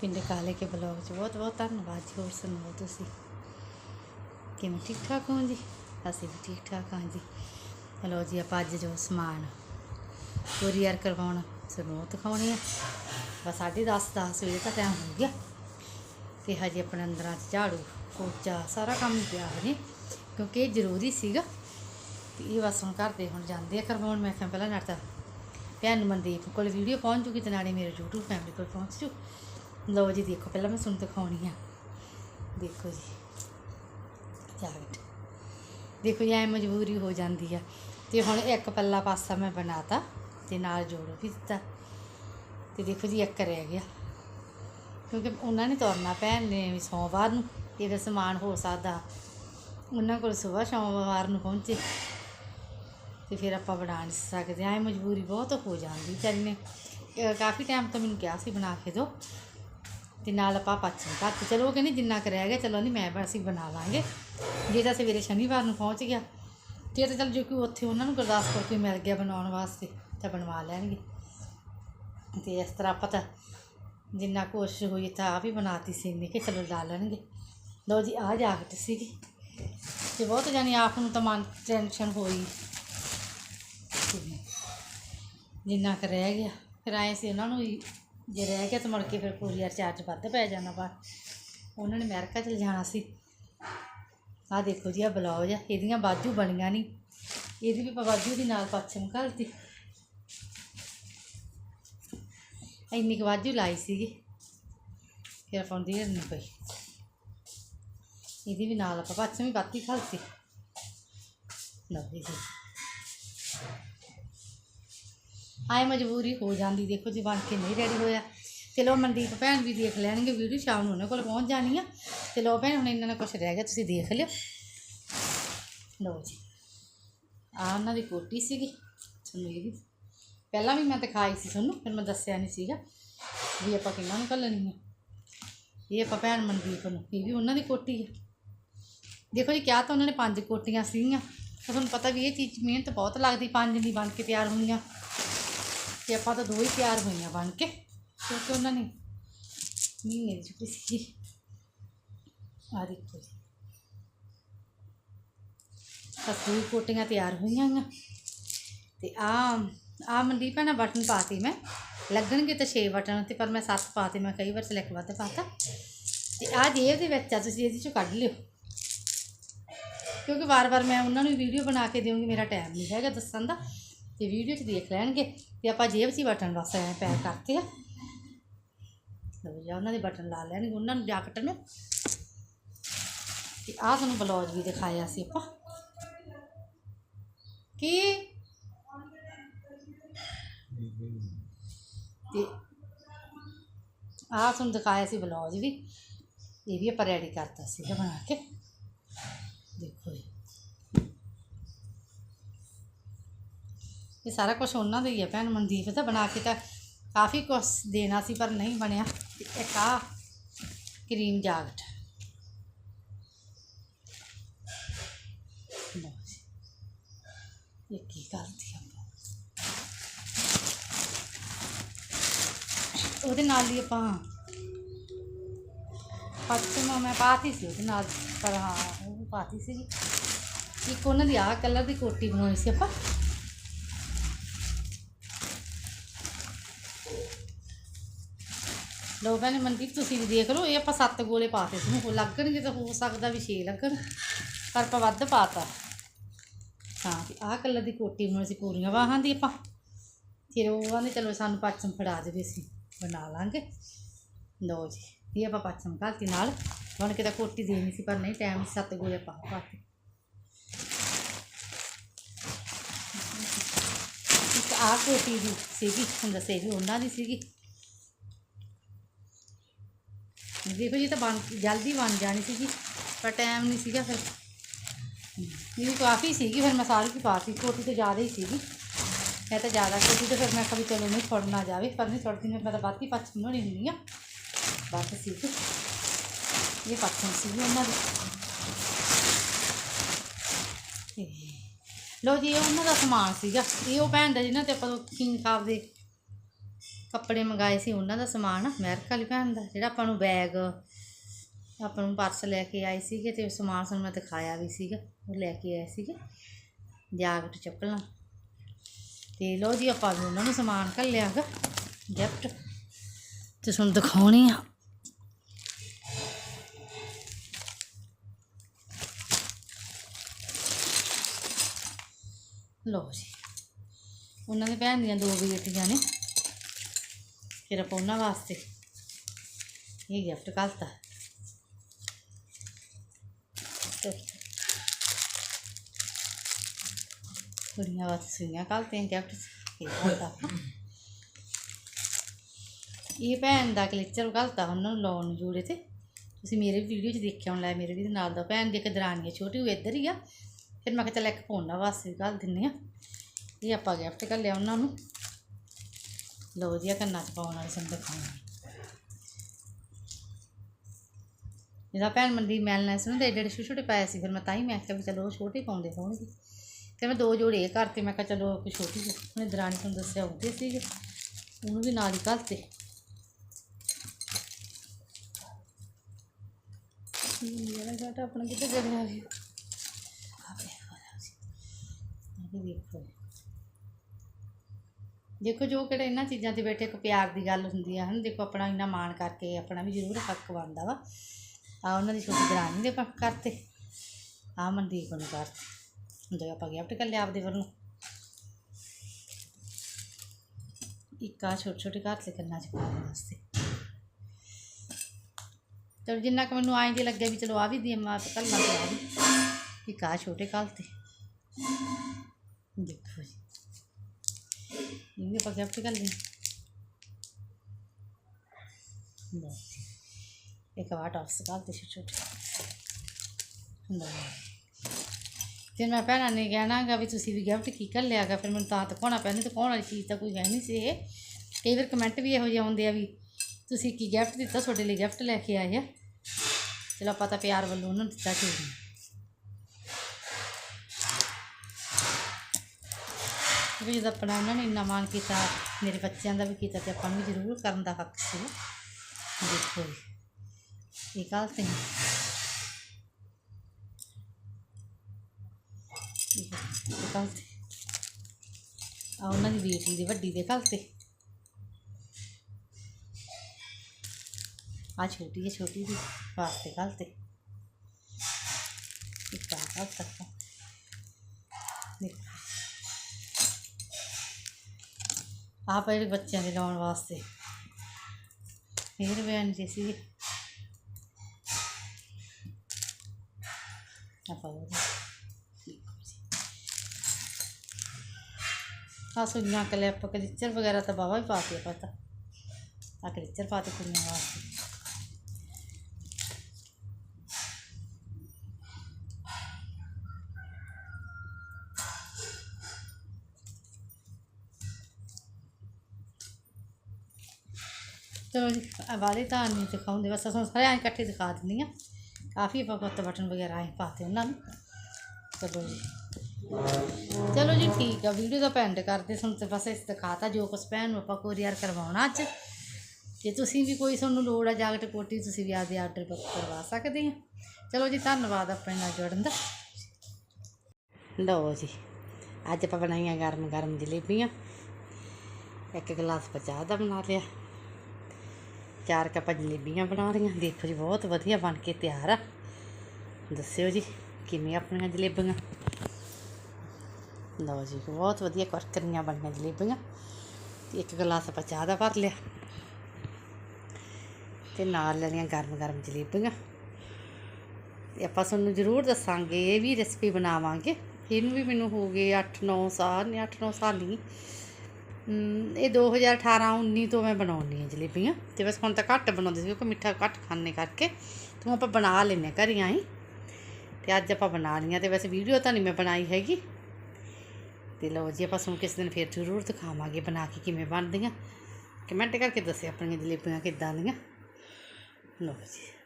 ਪਿੰਡ ਕਾਲੇ ਕੇ ਬਲੌਗ 'ਚ ਬਹੁਤ ਬਹੁਤ ਧੰਨਵਾਦ ਜੀ, ਹੋਰ ਸੁਣਾਓ ਤੁਸੀਂ? ਕਿਵੇਂ ਠੀਕ ਠਾਕ ਹੋ ਜੀ? ਅਸੀਂ ਵੀ ਠੀਕ ਠਾਕ ਹਾਂ ਜੀ। ਚਲੋ ਜੀ, ਆਪਾਂ ਅੱਜ ਜੋ ਸਮਾਨ ਕੋਰੀਅਰ ਕਰਵਾਉਣ ਸਾਨੂੰ ਦਿਖਾਉਣੇ ਆ। ਬਸ 10:30 ਦਸ ਵਜੇ ਦਾ ਟਾਈਮ ਹੋ ਗਿਆ। ਤੇ ਹਜੇ ਆਪਣੇ ਅੰਦਰਾਂ 'ਚ ਝਾੜੂ, ਪੋਚਾ ਸਾਰਾ ਕੰਮ ਹੀ ਪਿਆ ਹਜੇ, ਕਿਉਂਕਿ ਇਹ ਜ਼ਰੂਰੀ ਸੀਗਾ। ਤੇ ਇਹ ਬਸ ਹੁਣ ਘਰ ਦੇ ਹੁਣ ਜਾਂਦੇ ਆ ਕਰਵਾਉਣ, ਮੈਂ ਕਿਹਾ ਪਹਿਲਾਂ ਨਾਲ ਤਾਂ ਭੈਣ ਮਨਦੀਪ ਕੋਲ ਵੀਡੀਓ ਪਹੁੰਚ ਜੂਗੀ ਤੇ ਨਾਲੇ ਮੇਰੇ YouTube ਫੈਮਿਲੀ ਕੋਲ ਪਹੁੰਚ ਜੂ। ਲਓ ਜੀ, ਦੇਖੋ, ਪਹਿਲਾਂ ਮੈਂ ਤੁਹਾਨੂੰ ਦਿਖਾਉਣੀ ਆ। ਦੇਖੋ ਜੀ ਜਾਗਟ ਦੇਖੋ ਜੀ, ਐ ਮਜਬੂਰੀ ਹੋ ਜਾਂਦੀ ਆ। ਤੇ ਹੁਣ ਇੱਕ ਪੱਲਾ ਪਾਸਾ ਮੈਂ ਬਣਾਤਾ ਤੇ ਨਾਲ ਜੋੜ ਵੀ ਦਿੱਤਾ। ਤੇ ਦੇਖੋ ਜੀ, ਇੱਕ ਰਹਿ ਗਿਆ। ਕਿਉਂਕਿ ਉਹਨਾਂ ਨੇ ਤੋਰਨਾ ਭੈਣ ਨੇ ਵੀ ਸੋਮਵਾਰ ਨੂੰ ਇਹਦਾ ਸਮਾਨ ਹੋ ਸਕਦਾ। ਉਹਨਾਂ ਕੋਲ ਸਵੇਰ ਸੋਮਵਾਰ ਨੂੰ ਪਹੁੰਚੇ। ਤੇ ਫਿਰ ਆਪਾਂ ਬਣਾ ਨਹੀਂ ਸਕਦੇ। ਐ ਮਜਬੂਰੀ ਬਹੁਤ ਹੋ ਜਾਂਦੀ ਚੱਲ ਕਾਫੀ ਟਾਈਮ ਤੋਂ ਮੈਨੂੰ ਕਿਹਾ ਸੀ ਬਣਾ ਕੇ ਦਿਓ ਤੇ ਨਾਲ ਆਪਾਂ ਪੱਛਮ ਘੱਟ ਚਲੋ ਉਹ ਕਹਿੰਦੇ ਜਿੰਨਾ ਕੁ ਰਹਿ ਗਿਆ, ਚਲੋ ਨਹੀਂ ਮੈਂ ਅਸੀਂ ਬਣਾ ਲਾਂਗੇ। ਜੇ ਤਾਂ ਸਵੇਰੇ ਸ਼ਨੀਵਾਰ ਨੂੰ ਪਹੁੰਚ ਗਿਆ, ਤੇ ਤਾਂ ਚਲ ਜੋ ਕਿ ਉੱਥੇ ਉਹਨਾਂ ਨੂੰ ਗੁਰਦਾਸਪੁਰ ਕੋਈ ਮਿਲ ਗਿਆ ਬਣਾਉਣ ਵਾਸਤੇ, ਤਾਂ ਬਣਵਾ ਲੈਣਗੇ। ਤੇ ਇਸ ਤਰ੍ਹਾਂ ਆਪਾਂ ਤਾਂ ਜਿੰਨਾ ਕੋਸ਼ਿਸ਼ ਹੋਈ ਤਾਂ ਆ ਵੀ ਬਣਾਤੀ ਸੀ ਨੇ ਕਿ ਚਲੋ ਲਾ ਲੈਣਗੇ। ਲਓ ਜੀ ਆ ਜਾਗਟ ਸੀਗੀ। ਤੇ ਬਹੁਤ ਜਾਨੀ ਆਪ ਨੂੰ ਤਾਂ ਮਨ ਟੈਨਸ਼ਨ ਹੋਈ। ਜਿੰਨਾ ਕੁ ਰਹਿ ਗਿਆ, ਫਿਰ ਆਏ ਸੀ ਉਹਨਾਂ ਨੂੰ ਵੀ ਜੇ ਰਹਿ ਗਿਆ ਤਾਂ ਮੁੜ ਕੇ ਫਿਰ ਕੋਰੀਅਰ ਚਾਰਜ ਵੱਧ ਪੈ ਜਾਣਾ ਵਾ। ਉਹਨਾਂ ਨੇ ਅਮਰੀਕਾ ਚਲ ਜਾਣਾ ਸੀ। ਆਹ ਦੇਖੋ ਜੀ ਆ ਬਲੌਜ ਆ। ਇਹਦੀਆਂ ਬਾਜੂ ਬਣੀਆਂ ਨਹੀਂ ਇਹਦੀ ਵੀ ਆਪਾਂ ਬਾਜੂ ਦੀ ਨਾਲ ਪੱਛਮ ਘਲਤੀ ਇੰਨੀ ਕੁ ਬਾਜੂ ਲਾਈ ਸੀਗੀ। ਫਿਰ ਆਪਾਂ ਨੂੰ ਦੇਰ ਨਹੀਂ ਪਈ। ਇਹਦੀ ਵੀ ਨਾਲ ਆਪਾਂ ਪੱਛਮ ਵੀ ਬਾਤੀ ਘਲਤੀ ਲਓ ਜੀ। ਆਏ ਮਜਬੂਰੀ ਹੋ ਜਾਂਦੀ, ਦੇਖੋ ਜੀ ਬਣ ਕੇ ਨਹੀਂ ਰੈਡੀ ਹੋਇਆ ਤੇ ਲੋ ਮਨਦੀਪ ਭੈਣ ਵੀ ਦੇਖ ਲੈਣਗੇ ਵੀਡੀਓ ਸ਼ਾਮ ਨੂੰ ਉਹਨਾਂ ਕੋਲ ਪਹੁੰਚ ਜਾਣੀ ਆ। ਤੇ ਲੋ ਭੈਣ, ਹੁਣ ਇਹਨਾਂ ਨਾਲ ਕੁਝ ਰਹਿ ਗਿਆ, ਤੁਸੀਂ ਦੇਖ ਲਿਓ। ਲਓ ਜੀ ਆ ਉਹਨਾਂ ਦੀ ਕੋਟੀ ਸੀਗੀ, ਤੁਹਾਨੂੰ ਇਹ ਵੀ ਪਹਿਲਾਂ ਵੀ ਮੈਂ ਦਿਖਾਈ ਸੀ ਤੁਹਾਨੂੰ, ਫਿਰ ਮੈਂ ਦੱਸਿਆ ਨਹੀਂ ਸੀਗਾ ਵੀ ਆਪਾਂ ਕਿੰਨਾਂ ਨੂੰ ਘੱਲਣੀ ਆ। ਇਹ ਆਪਾਂ ਭੈਣ ਮਨਦੀਪ ਨੂੰ, ਇਹ ਵੀ ਉਹਨਾਂ ਦੀ ਕੋਟੀ ਹੈ ਦੇਖੋ ਜੀ ਕਿਹਾ ਤਾਂ ਉਹਨਾਂ ਨੇ ਪੰਜ ਕੋਟੀਆਂ ਸੀਗੀਆਂ। ਤੁਹਾਨੂੰ ਪਤਾ ਵੀ ਇਹ ਚੀਜ਼ ਮਿਹਨਤ ਬਹੁਤ ਲੱਗਦੀ, ਪੰਜ ਦੀ ਬਣ ਕੇ ਤਿਆਰ ਹੋਈਆਂ ਤੇ ਆਪਾਂ ਤਾਂ ਦੋ ਹੀ ਤਿਆਰ ਹੋਈਆਂ ਬਣ ਕੇ, ਕਿਉਂਕਿ ਉਹਨਾਂ ਨੇ ਮਹੀਨੇ ਦੀ ਛੁੱਟੀ ਸੀ ਆ ਦੇਖੋ ਜੀ। ਤਾਂ ਦੋ ਕੋਟੀਆਂ ਤਿਆਰ ਹੋਈਆਂ ਆ। ਤੇ ਆ ਆ ਮਨਦੀਪ ਹੈ ਨਾ, ਬਟਨ ਪਾਤੀ ਮੈਂ। ਲੱਗਣਗੇ ਤਾਂ 6 ਬਟਨ ਤੇ ਪਰ ਮੈਂ 7 ਪਾਤੇ, ਮੈਂ ਕਈ ਵਾਰ ਸਿਲੈਕਟ ਵੱਧ ਪਾਤਾ। ਤੇ ਆ ਜੇਬ ਦੇ ਵਿੱਚ ਆ, ਤੁਸੀਂ ਇਹਦੇ ਚੋਂ ਕੱਢ ਲਿਓ। ਕਿਉਂਕਿ ਵਾਰ-ਵਾਰ ਮੈਂ ਉਹਨਾਂ ਨੂੰ ਵੀਡੀਓ ਬਣਾ ਕੇ ਦੇਵਾਂਗੀ ਮੇਰਾ ਟਾਈਮ ਨਹੀਂ ਹੈਗਾ ਦੱਸਣ ਦਾ। ਤੇ ਵੀਡੀਓ 'ਚ ਦੇਖ ਲੈਣਗੇ ਤੇ ਆਪਾਂ ਜੇਬ 'ਚ ਹੀ ਬਟਨ ਬਸ ਐ ਪੈਕ ਕਰਤੇ ਆ। ਲਓ ਜੀ ਉਹਨਾਂ ਦੇ ਬਟਨ ਲਾ ਲੈਣਗੇ, ਉਹਨਾਂ ਨੂੰ ਜਾਕਟ ਨੂੰ ਤੇ ਆਹ ਤੁਹਾਨੂੰ ਬਲੌਜ ਵੀ ਦਿਖਾਇਆ ਸੀ ਆਪਾਂ। ਕੀ? ਤੇ ਆਹ ਤੁਹਾਨੂੰ ਦਿਖਾਇਆ ਸੀ ਬਲੌਜ ਵੀ। ਇਹ ਵੀ ਆਪਾਂ ਰੈਡੀ ਕਰਤਾ ਸੀ ਬਣਾ ਕੇ ਦੇਖੋ ਜੀ ਇਹ ਸਾਰਾ ਕੁਝ ਉਹਨਾਂ ਦਾ ਹੀ ਹੈ ਭੈਣ ਮਨਦੀਪ ਦਾ, ਬਣਾ ਕੇ ਤਾਂ ਕਾਫੀ ਕੁਝ ਦੇਣਾ ਸੀ ਪਰ ਨਹੀਂ ਬਣਿਆ। ਇੱਕ ਆ ਕਰੀਮ ਜਾਗਟ। ਲਓ ਇਹ ਕੀ ਕਰਦੀ ਆਪਾਂ? ਉਹਦੇ ਨਾਲ ਹੀ ਆਪਾਂ ਪੱਛਮ ਮੈਂ ਪਾਤੀ ਸੀ ਉਹਦੇ ਨਾਲ, ਪਰ ਹਾਂ, ਉਹ ਪਾਤੀ ਸੀ ਇੱਕ ਉਹਨਾਂ ਦੀ ਆਹ ਕਲਰ ਦੀ ਕੋਟੀ ਬਣਾਉਣੀ ਸੀ ਆਪਾਂ। ਲੋ ਭੈਣੇ ਮਨਦੀਪ, ਤੁਸੀਂ ਵੀ ਦੇਖ ਲਓ, ਇਹ ਆਪਾਂ ਸੱਤ ਗੋਲੇ ਪਾਤੇ ਸੀ। ਉਹ ਲੱਗਣਗੇ ਤਾਂ ਹੋ ਸਕਦਾ ਵੀ ਛੇ ਲੱਗਣ, ਪਰ ਆਪਾਂ ਵੱਧ ਪਾਤਾ। ਹਾਂ ਤੇ ਆਹ ਕਲਰ ਦੀ ਕੋਟੀ ਬਣਾਈ ਸੀ ਪੂਰੀਆਂ ਬਾਹਾਂ ਦੀ ਆਪਾਂ। ਫਿਰ ਉਹ ਕਹਿੰਦੇ ਚਲੋ ਸਾਨੂੰ ਪੱਛਮ ਫੜਾ ਦੇਵੇ ਸੀ ਬਣਾ ਲਾਂਗੇ। ਲਓ ਜੀ, ਇਹ ਆਪਾਂ ਪੱਛਮ ਘਾਲਤੀ ਨਾਲ, ਹੁਣ ਕਿਤੇ ਕੋਟੀ ਦੇਣੀ ਸੀ, ਪਰ ਨਹੀਂ ਟਾਈਮ ਸੱਤ ਗੋਲੇ ਪਾ ਪਾਤੇ। ਇੱਕ ਆਹ ਕੋਟੀ ਦੀ ਸੀਗੀ, ਹੁਣ ਦੱਸੇ ਵੀ ਉਹਨਾਂ ਦੀ ਸੀਗੀ। ਦੇਖੋ ਜੀ ਤਾਂ ਬਣ, ਜਲਦੀ ਬਣ ਜਾਣੀ ਸੀਗੀ, ਪਰ ਟਾਈਮ ਨਹੀਂ ਸੀਗਾ ਫਿਰ। ਇਹ ਕਾਫੀ ਸੀਗੀ, ਫਿਰ ਮੈਂ ਸਾਰੀ ਹੀ ਪਾਤੀ ਛੋਟੀ ਤਾਂ ਜ਼ਿਆਦਾ ਹੀ ਸੀਗੀ। ਮੈਂ ਤਾਂ ਜ਼ਿਆਦਾ ਕੋਟੀ ਤੇ ਫਿਰ ਮੈਂ ਕभी ਚਲੋ ਨਹੀਂ ਛੋੜਨਾ ਜਾਵੇ, ਪਰ ਨਹੀਂ ਛੋੜਦੀ ਮੈਂ ਤਾਂ ਬਾਤੀ ਪੱਛ ਬਣਾਉਣੀ ਹੁੰਦੀ ਆ। ਬਸ ਸੀਗੀ। ਇਹ ਪੱਛਮ ਸੀਗੀ ਉਹਨਾਂ ਦੀ। ਤੇ ਲੋ ਜੀ, ਇਹ ਉਹਨਾਂ ਦਾ ਸਮਾਨ ਸੀਗਾ। ਇਹ ਉਹ ਭੈਣ ਦਾ ਜਿਹਨਾਂ ਤੇ ਆਪਾਂ ਕਿੰਗ ਸਾਹਿਬ ਦੇ ਕੱਪੜੇ ਮੰਗਾਏ ਸੀ ਉਹਨਾਂ ਦਾ ਸਮਾਨ, ਅਮਰੀਕਾ ਵਾਲੀ ਭੈਣ ਦਾ, ਜਿਹੜਾ ਆਪਾਂ ਨੂੰ ਬੈਗ ਆਪਾਂ ਨੂੰ ਪਰਸ ਲੈ ਕੇ ਆਏ ਸੀਗੇ ਤੇ ਸਮਾਨ ਸਾਨੂੰ ਮੈਂ ਦਿਖਾਇਆ ਵੀ ਸੀਗਾ, ਉਹ ਲੈ ਕੇ ਆਏ ਸੀਗੇ ਜਾਗਟ ਚੱਪਲਾਂ। ਤੇ ਲੋ ਜੀ, ਆਪਾਂ ਵੀ ਉਹਨਾਂ ਨੂੰ ਸਮਾਨ ਘੱਲਿਆ ਗਾ ਗਿਫਟ ਤੇ ਤੁਹਾਨੂੰ ਦਿਖਾਉਣੀ ਆ। ਲੋ ਜੀ, ਉਹਨਾਂ ਦੀ ਭੈਣ ਦੀਆਂ ਦੋ ਬੇਟੀਆਂ ਨੇ। ਫਿਰ ਆਪਾਂ ਉਹਨਾਂ ਵਾਸਤੇ ਇਹ ਗਿਫਟ ਕਰਤਾ ਕੁੜੀਆਂ ਵਾਸਤੇ ਸੁਈਆਂ ਕਰਤੇ ਗਿਫਟ ਇਹ ਕਰਤਾ ਇਹ ਭੈਣ ਦਾ ਕਲੇਚਰ ਗਲਤਾ ਉਹਨਾਂ ਨੂੰ ਲਾਉਣ ਨੂੰ ਜੋੜੇ ਤੇ। ਤੁਸੀਂ ਮੇਰੇ ਵੀਡੀਓ 'ਚ ਦੇਖਿਆ ਹੁਣ ਲੈ ਮੇਰੇ ਵੀ ਨਾਲ ਦਾ ਭੈਣ ਦੀ ਇੱਕ ਦਰਾਨੀ ਹੈ ਛੋਟੀ ਉਹ ਇੱਧਰ ਹੀ ਆ। ਫਿਰ ਮੈਂ ਕਿਹਾ ਚੱਲ ਇੱਕ ਪੌਣਾ ਵਾਸਤੇ ਵੀ ਘੱਲ ਦਿੰਨੇ ਆ। ਇਹ ਆਪਾਂ ਗਿਫਟ ਕਰ ਲਿਆ ਉਹਨਾਂ ਨੂੰ। ਲਓ ਜੀ ਆ ਕੰਨਾਂ 'ਚ ਪਾਉਣ ਵਾਲੇ ਸੰਦੇ ਖਾਣੇ ਜਿਹਦਾ ਭੈਣ ਮੰਦੀ ਮੈਲਨੈਸ ਨੂੰ ਤੇ ਏਡੇ ਛੋਟੇ ਛੋਟੇ ਪਾਏ ਸੀ, ਫਿਰ ਮੈਂ ਤਾਂ ਹੀ ਮੈਂ ਕਿਹਾ ਵੀ ਚਲੋ ਉਹ ਛੋਟੇ ਪਾਉਂਦੇ ਹੋਣਗੇ। ਤੇ ਮੈਂ ਦੋ ਜੋੜੇ ਇਹ ਕਰਤੇ, ਮੈਂ ਕਿਹਾ ਚਲੋ ਕੋਈ ਛੋਟੀ ਜਿਹੀ। ਉਹਨੇ ਦਰਾਣੀ ਤੁਹਾਨੂੰ ਦੱਸਿਆ ਉਹਦੇ ਸੀਗੇ। ਉਹਨੂੰ ਵੀ ਨਾਲ ਹੀ ਕਰਤੇ। ਮੇਰਾ ਘਾਟਾ ਆਪਣਾ ਕਿੱਥੇ ਚੜਿਆ ਗਿਆ? ਆਪੇ ਹੋਇਆ ਸੀ। ਦੇਖੋ ਦੇਖੋ ਜੋ ਕਿਹੜੇ ਇਹਨਾਂ ਚੀਜ਼ਾਂ ਤੇ ਬੈਠੇ ਇੱਕ ਪਿਆਰ ਦੀ ਗੱਲ ਹੁੰਦੀ ਆ, ਹਨ। ਦੇਖੋ ਆਪਣਾ ਇੰਨਾ ਮਾਣ ਕਰਕੇ ਆਪਣਾ ਵੀ ਜ਼ਰੂਰ ਹੱਕ ਬਣਦਾ ਵਾ। ਆ ਉਹਨਾਂ ਦੀ ਛੋਟੀ ਦਰਾਣੀ ਦੇ ਪੱਕ ਕਰਤੇ ਆ ਮਨਦੀਪ ਨੂੰ ਕਰਤੇ ਹੁੰਦੇ ਆਪਾਂ ਗਿਫਟ ਕਰ ਲਿਆ ਆਪਦੇ ਵੱਲੋਂ। ਇੱਕ ਆ ਛੋਟੇ ਛੋਟੇ ਘਰ ਤੇ ਕੰਨਾਂ ਚ ਪਾਉਣ ਵਾਸਤੇ। ਚਲੋ ਜਿੰਨਾ ਕੁ ਮੈਨੂੰ ਆਏ ਜੇ ਲੱਗਿਆ ਵੀ ਚਲੋ ਆ ਵੀ ਦੀ ਮਾਂ ਤੇ ਕੱਲ੍ਹ ਤੇ ਆ ਵੀ। ਇੱਕ ਆ ਛੋਟੇ ਘਰ ਤੇ। ਦੇਖੋ ਜੀ। ਇਹ ਵੀ ਆਪਾਂ ਗਿਫਟ ਕਰ ਲਿਆ ਲਓ ਜੀ। ਇੱਕ ਆ ਟੌਪਸ ਘਰ ਫਿਰ ਮੈਂ ਭੈਣਾਂ ਨੇ ਕਹਿਣਾ ਗਾ ਵੀ ਤੁਸੀਂ ਵੀ ਗਿਫਟ ਕੀ ਕਰ ਲਿਆਗਾ ਫਿਰ ਮੈਨੂੰ ਤਾਂ ਦਿਖਾਉਣਾ ਪੈਂਦਾ ਦਿਖਾਉਣ ਵਾਲੀ ਚੀਜ਼ ਤਾਂ ਕੋਈ ਹੈ ਨਹੀਂ ਸੀ ਇਹ। ਕਈ ਵਾਰ ਕਮੈਂਟ ਵੀ ਇਹੋ ਜਿਹੇ ਆਉਂਦੇ ਆ ਵੀ, ਤੁਸੀਂ ਕੀ ਗਿਫਟ ਦਿੱਤਾ, ਤੁਹਾਡੇ ਲਈ ਗਿਫਟ ਲੈ ਕੇ ਆਏ ਆ? ਚਲੋ ਆਪਾਂ ਤਾਂ ਪਿਆਰ ਵੱਲੋਂ ਉਹਨਾਂ ਨੂੰ ਦਿੱਤਾ ਚੀਜ਼ ਵੀ ਜਦੋਂ ਆਪਣਾ ਉਹਨਾਂ ਨੇ ਇੰਨਾ ਮਾਣ ਕੀਤਾ, ਮੇਰੇ ਬੱਚਿਆਂ ਦਾ ਵੀ ਕੀਤਾ ਤੇ ਆਪਾਂ ਨੂੰ ਜ਼ਰੂਰ ਕਰਨ ਦਾ ਹੱਕ ਸੀ। ਦੇਖੋ ਜੀ, ਇਹ ਗੱਲ ਤੇ ਇਹ ਕੱਲ ਤੇ ਆ ਉਹਨਾਂ ਦੀ ਬੇਟੀ ਦੀ ਵੱਡੀ ਦੇ ਕੱਲ ਤੇ। ਆ ਛੋਟੀ ਹੈ, ਛੋਟੀ ਦੀ ਵਾਸਤੇ ਕੱਲ ਤੇ। ਇੱਕ ਆ ਕੱਲ ਤੱਕ। ਆਹ ਪਏ ਬੱਚਿਆਂ ਦੇ ਲਾਉਣ ਵਾਸਤੇ। ਫੇਰ ਬੈਣ ਜੀ ਸੀ ਆਪਾਂ ਉਹ ਆ ਸੁਈਆਂ ਕਲਿੱਪ ਕਲਿੱਚਰ ਵਗੈਰਾ ਤਾਂ ਬਾਵਾ ਹੀ ਪਾ ਆ ਪਤਾ ਆ ਕਲਿੱਚਰ ਪਾਤੇ ਕੁੜੀਆਂ ਵਾਸਤੇ। ਚਲੋ ਜੀ, ਆਹ ਵਾਲੇ ਤਾਂ ਨਹੀਂ ਦਿਖਾਉਂਦੇ, ਬਸ ਅਸੀਂ ਸਾਰੇ ਐਂ ਇਕੱਠੇ ਦਿਖਾ ਦਿੰਦੀ ਆ ਕਾਫੀ ਆਪਾਂ ਪੱਤ ਬਟਨ ਵਗੈਰਾ ਐਂ ਪਾਤੇ ਉਹਨਾਂ ਨੂੰ। ਚਲੋ ਜੀ। ਚਲੋ ਜੀ, ਠੀਕ ਆ, ਵੀਡੀਓ ਦਾ ਪੈਂਡ ਕਰਦੇ ਸਾਨੂੰ ਤੇ ਬਸ ਇਸ ਦਿਖਾਤਾ, ਜੋ ਕੁਛ ਭੈਣ ਨੂੰ ਆਪਾਂ ਕੋਰੀਅਰ ਕਰਵਾਉਣਾ ਅੱਜ। ਜੇ ਤੁਸੀਂ ਵੀ ਕੋਈ ਤੁਹਾਨੂੰ ਲੋੜ ਆ ਜਾਕਟ ਕੋਟੀ, ਤੁਸੀਂ ਵੀ ਆਪਦੇ ਆਰਡਰ ਬੁੱਕ ਕਰਵਾ ਸਕਦੇ ਆ। ਚਲੋ ਜੀ, ਧੰਨਵਾਦ ਆਪਣੇ ਨਾਲ ਜੁੜਨ ਦਾ। ਲਓ ਜੀ, ਅੱਜ ਆਪਾਂ ਬਣਾਈਆਂ ਗਰਮ ਗਰਮ ਜਲੇਬੀਆਂ। ਇੱਕ ਗਲਾਸ ਪਚਾ ਦਾ ਬਣਾ ਲਿਆ। ਚਾਰ ਕੱਪ ਜਲੇਬੀਆਂ ਬਣਾ ਰਹੀਆਂ ਦੇਖੋ ਜੀ, ਬਹੁਤ ਵਧੀਆ ਬਣ ਕੇ ਤਿਆਰ ਆ। ਦੱਸਿਓ ਜੀ, ਕਿਵੇਂ ਆਪਣੀਆਂ ਜਲੇਬੀਆਂ? ਲਓ ਜੀ, ਬਹੁਤ ਵਧੀਆ ਕਰਕਰੀਆਂ ਬਣੀਆਂ ਜਲੇਬੀਆਂ। ਤੇ ਇੱਕ ਗਲਾਸ ਆਪਾਂ ਚਾਹ ਦਾ ਭਰ ਲਿਆ। ਤੇ ਨਾਲ ਲੈਣੀਆਂ ਗਰਮ ਗਰਮ ਜਲੇਬੀਆਂ। ਤੇ ਆਪਾਂ ਤੁਹਾਨੂੰ ਜ਼ਰੂਰ ਦੱਸਾਂਗੇ, ਇਹ ਵੀ ਰੈਸਪੀ ਬਣਾਵਾਂਗੇ। ਇਹਨੂੰ ਵੀ ਮੈਨੂੰ ਹੋ ਗਏ 8-9 ਸਾਲ ਨੇ 8-9 ਸਾਲ ਨਹੀਂ ਇਹ 2018 19 ਤੋਂ ਮੈਂ ਬਣਾਉਣੀ ਹੈ ਜਲੇਬੀਆਂ। ਤੇ ਬਸ ਹੁਣ ਤਾਂ ਘੱਟ ਬਣਾਉਂਦੇ ਸੀ ਕਿਉਂਕਿ ਮਿੱਠਾ ਘੱਟ ਖਾਣੇ ਕਰਕੇ। ਤੇ ਆਪਾਂ ਬਣਾ ਲੈਂਦੇ ਹਾਂ ਘਰੀਆਂ ਹੀ। ਤੇ ਅੱਜ ਆਪਾਂ ਬਣਾ ਲਈਆਂ ਤੇ ਵੈਸੇ ਵੀਡੀਓ ਤਾਂ ਨਹੀਂ ਮੈਂ ਬਣਾਈ ਹੈਗੀ। ਤੇ ਲਓ ਜੀ, ਆਪਾਂ ਤੁਹਾਨੂੰ ਕਿਸ ਦਿਨ ਫਿਰ ਜ਼ਰੂਰ ਦਿਖਾਵਾਂਗੇ ਬਣਾ ਕੇ ਕਿਵੇਂ ਬਣਦੀਆਂ। ਕਮੈਂਟ ਕਰਕੇ ਦੱਸਿਓ ਆਪਣੀਆਂ ਜਲੇਬੀਆਂ ਕਿੱਦਾਂ ਦੀਆਂ। ਲਓ ਜੀ।